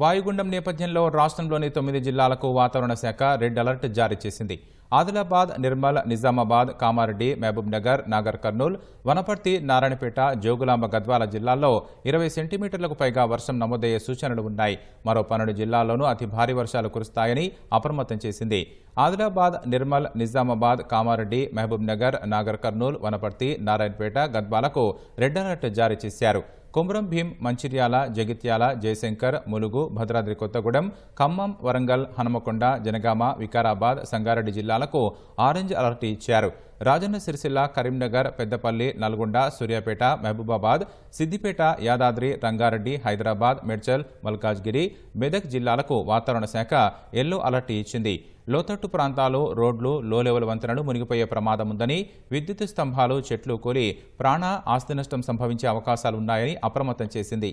వాయుగుండం నేపథ్యంలో రాష్ట్రంలోని తొమ్మిది జిల్లాలకు వాతావరణ శాఖ రెడ్ అలర్ట్ జారీ చేసింది. ఆదిలాబాద్ నిర్మల్ నిజామాబాద్ కామారెడ్డి మహబూబ్ నగర్ నాగర్ కర్నూల్ వనపర్తి నారాయణపేట జోగులాంబ గద్వాల జిల్లాల్లో ఇరవై సెంటీమీటర్లకు పైగా వర్షం నమోదయ్యే సూచనలు ఉన్నాయి. మరో పన్నెండు జిల్లాల్లోనూ అతి భారీ వర్షాలు కురుస్తాయని అప్రమత్తం చేసింది. ఆదిలాబాద్ నిర్మల్ నిజామాబాద్ కామారెడ్డి మహబూబ్ నగర్ నాగర్ కర్నూల్ వనపర్తి నారాయణపేట గద్వాలకు రెడ్ అలర్ట్ జారీ చేశారు. కొమరం భీం మంచిర్యాల జగిత్యాల జయశంకర్ ములుగు భద్రాద్రి కొత్తగూడెం ఖమ్మం వరంగల్ హనుమకొండ జనగామ వికారాబాద్ సంగారెడ్డి జిల్లాలకు ఆరెంజ్ అలర్ట్ ఇచ్చారు. రాజన్న సిరిసిల్ల కరీంనగర్ పెద్దపల్లి నల్గొండ సూర్యాపేట మహబూబాబాద్ సిద్దిపేట యాదాద్రి రంగారెడ్డి హైదరాబాద్ మేడ్చల్ మల్కాజ్గిరి మెదక్ జిల్లాలకు వాతావరణ శాఖ ఎల్లో అలర్ట్ ఇచ్చింది. లోతట్టు ప్రాంతాలు రోడ్లు లో లెవెల్ వంతెనలు మునిగిపోయే ప్రమాదం ఉందని విద్యుత్ స్తంభాలు చెట్లు కూలి ప్రాణ ఆస్తి నష్టం సంభవించే అవకాశాలున్నాయని అప్రమత్తం చేసింది.